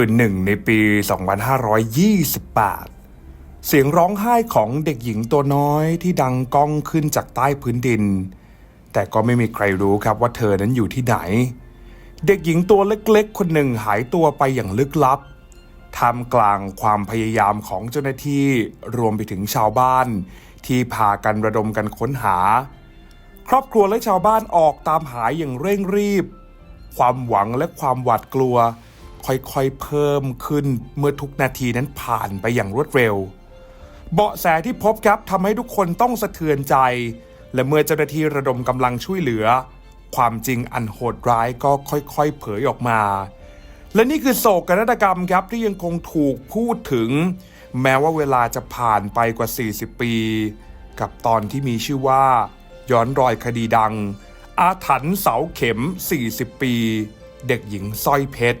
คืนหนึ่งในปี 2528 เสียงร้องไห้ของเด็กหญิงตัวน้อยที่ดังก้องขึ้นจากใต้พื้นดิน แต่ก็ไม่มีใครรู้ครับว่าเธอนั้นอยู่ที่ไหน เด็กหญิงตัวเล็กๆ คนหนึ่งหายตัวไปอย่างลึกลับท่ามกลางความพยายามของเจ้าหน้าที่รวมไปถึงชาวบ้าน ที่พากันระดมกันค้นหา ครอบครัวและชาวบ้านออกตามหาอย่างเร่งรีบ ความหวังและความหวาดกลัว ค่อยๆ เพิ่มขึ้นเมื่อทุกนาทีนั้นผ่านไปอย่างรวดเร็ว เบาะแสที่พบครับทำให้ทุกคนต้องสะเทือนใจ และเมื่อเจ้าหน้าที่ระดมกำลังช่วยเหลือ ความจริงอันโหดร้ายก็ค่อยๆ เผยออกมา และนี่คือโศกนาฏกรรมครับที่ยังคงถูกพูดถึง แม้ว่าเวลาจะผ่านไปกว่า 40 ปี กับตอนที่มีชื่อว่า ย้อนรอยคดีดังอาถรรพ์เสาเข็ม 40 ปี เด็กหญิงสร้อยเพชร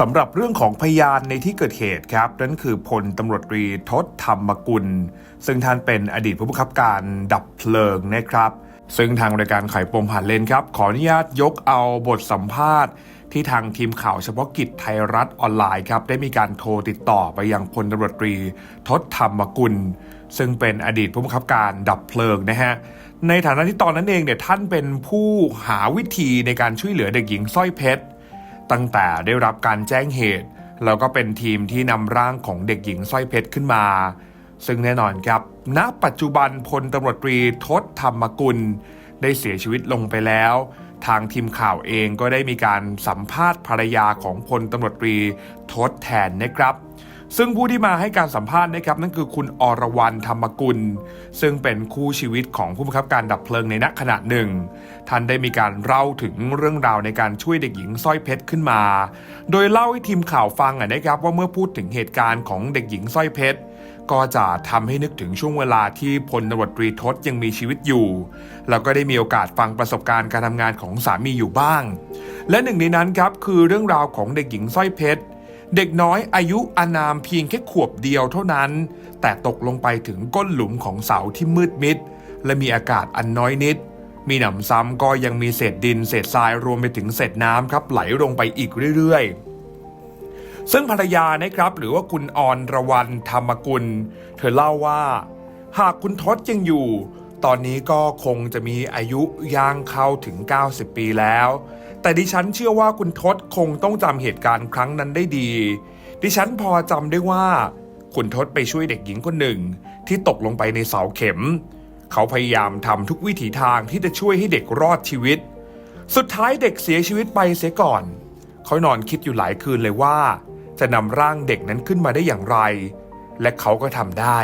สำหรับเรื่องของพยานในที่เกิดเหตุครับ นั่นคือพลตำรวจตรีทศธรรมกุล ซึ่งท่านเป็นอดีตผู้บังคับการดับเพลิงนะครับ ซึ่งทางรายการไขปมผ่านเลนครับ ขออนุญาตยกเอาบทสัมภาษณ์ ที่ทางทีมข่าวเฉพาะกิจไทยรัฐออนไลน์ครับ ได้มีการโทรติดต่อไปยังพลตำรวจตรีทศธรรมกุล ซึ่งเป็นอดีตผู้บังคับการดับเพลิงนะฮะในฐานะที่ตอนนั้นเองเนี่ยท่านเป็นผู้หาวิธีในการช่วยเหลือเด็กหญิงสร้อยเพชร ตั้งแต่ได้รับการแจ้งเหตุ แล้วก็เป็นทีมที่นำร่างของเด็กหญิงสร้อยเพชรขึ้นมา ซึ่งแน่นอนครับ ณ ปัจจุบันพลตำรวจตรีทศธรรมกุล ได้เสียชีวิตลงไปแล้ว ทางทีมข่าวเองก็ได้มีการสัมภาษณ์ภรรยาของพลตำรวจตรีทศแทนนะครับ ซึ่งผู้ที่มาให้การสัมภาษณ์นะครับนั่นคือคุณอรวรรณธรรมกุล ซึ่งเป็นคู่ชีวิตของผู้บังคับการดับเพลิงในณขณะหนึ่ง ท่านได้มีการเล่าถึงเรื่องราวในการช่วยเด็กหญิงสร้อยเพชรขึ้นมา โดยเล่าให้ทีมข่าวฟังนะครับว่าเมื่อพูดถึงเหตุการณ์ของเด็กหญิงสร้อยเพชรก็จะทำให้นึกถึงช่วงเวลาที่พลตำรวจตรีทศยังมีชีวิตอยู่ แล้วก็ได้มีโอกาสฟังประสบการณ์การทำงานของสามีอยู่บ้าง และหนึ่งในนั้นครับคือเรื่องราวของเด็กหญิงสร้อยเพชร เด็กน้อยอายุอานามเพียงแค่ขวบเดียวเท่านั้น แต่ตกลงไปถึงก้นหลุมของเสาที่มืดมิด และมีอากาศอันน้อยนิด มีหนำซ้ำก็ยังมีเศษดินเศษทรายรวมไปถึงเศษน้ำครับไหลลงไปอีกเรื่อยๆ ซึ่งภรรยานะครับหรือว่าคุณออนระวันธรรมกุล เธอเล่าว่า หากคุณทศยังอยู่ ตอนนี้ก็คงจะมีอายุย่างเข้าถึง 90 ปีแล้ว แต่ดิฉันเชื่อว่าคุณทศคงต้องจำเหตุการณ์ครั้งนั้นได้ดี ดิฉันพอจำได้ว่า คุณทศไปช่วยเด็กหญิงคนหนึ่ง ที่ตกลงไปในเสาเข็ม เขาพยายามทำทุกวิถีทางที่จะช่วยให้เด็กรอดชีวิต สุดท้ายเด็กเสียชีวิตไปเสียก่อน เขานอนคิดอยู่หลายคืนเลยว่า จะนำร่างเด็กนั้นขึ้นมาได้อย่างไร และเขาก็ทำได้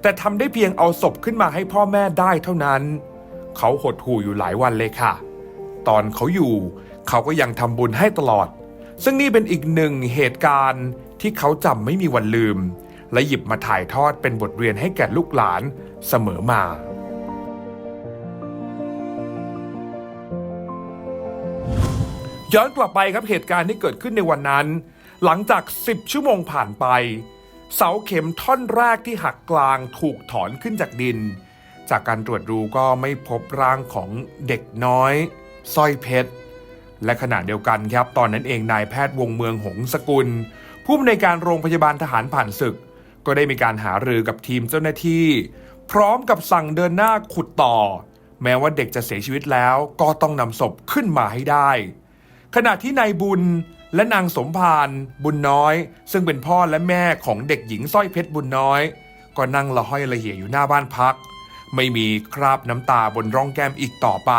แต่ทำได้เพียงเอาศพขึ้นมาให้พ่อแม่ได้เท่านั้น เขาหดหู่อยู่หลายวันเลยค่ะ ตอนเขาอยู่ เขาก็ยังทำบุญให้ตลอด ซึ่งนี่เป็นอีกหนึ่งเหตุการณ์ที่เขาจำไม่มีวันลืม และหยิบมาถ่ายทอดเป็นบทเรียนให้แก่ลูกหลานเสมอมาย้อนกลับไปครับเหตุการณ์ที่เกิดขึ้นในวันนั้น หลังจาก 10 ชั่วโมงผ่านไป เสาเข็มท่อนแรกที่หักกลางถูกถอนขึ้นจากดิน จากการตรวจดูก็ไม่พบร่างของเด็กน้อย สร้อยเพชร และขณะเดียวกันครับ ตอนนั้นเองนายแพทย์วงเมืองหงสกุล ผู้อำนวยการโรงพยาบาลทหารผ่านศึก ก็ได้มีการหารือกับทีมเจ้าหน้าที่ พร้อมกับสั่งเดินหน้าขุดต่อ แม้ว่าเด็กจะเสียชีวิตแล้วก็ต้องนำศพขึ้นมาให้ได้ ขณะที่นายบุญและนางสมภารบุญน้อย ซึ่งเป็นพ่อและแม่ของเด็กหญิงสร้อยเพชรบุญน้อย ก็นั่งละห้อยละเหี่ยอยู่หน้าบ้านพัก ไม่มีคราบน้ำตาบนร่องแก้มอีกต่อไป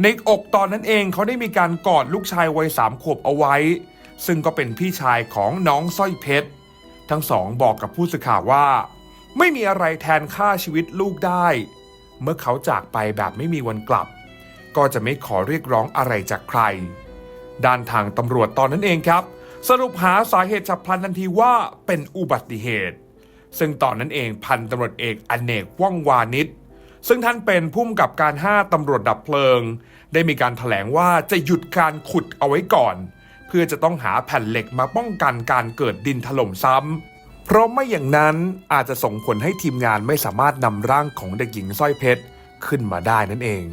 ในอกตอนนั้นเองเขาได้มีการกอดลูกชายวัยสามขวบเอาไว้ ซึ่งก็เป็นพี่ชายของน้องสร้อยเพชร ทั้งสองบอกกับผู้สื่อข่าวว่า ไม่มีอะไรแทนค่าชีวิตลูกได้ เมื่อเขาจากไปแบบไม่มีวันกลับ ก็จะไม่ขอเรียกร้องอะไรจากใคร ด้านทางตำรวจตอนนั้นเองครับ สรุปหาสาเหตุฉับพลันทันทีว่าเป็นอุบัติเหตุ ซึ่งตอนนั้นเองพันตำรวจเอกอเนกว่องวานิช ซึ่งท่านเป็นผู้มกับการ 5 ตำรวจดับเพลิง ได้มีการถแถลงว่าจะหยุดการขุดเอาไว้ก่อน เพื่อจะต้องหาแผ่นเหล็กมาป้องกันการเกิดดินถล่มซ้ำ เพราะไม่อย่างนั้นอาจจะส่งผลให้ทีมงานไม่สามารถนำร่างของเด็กหญิงสร้อยเพชรขึ้นมาได้นั่นเอง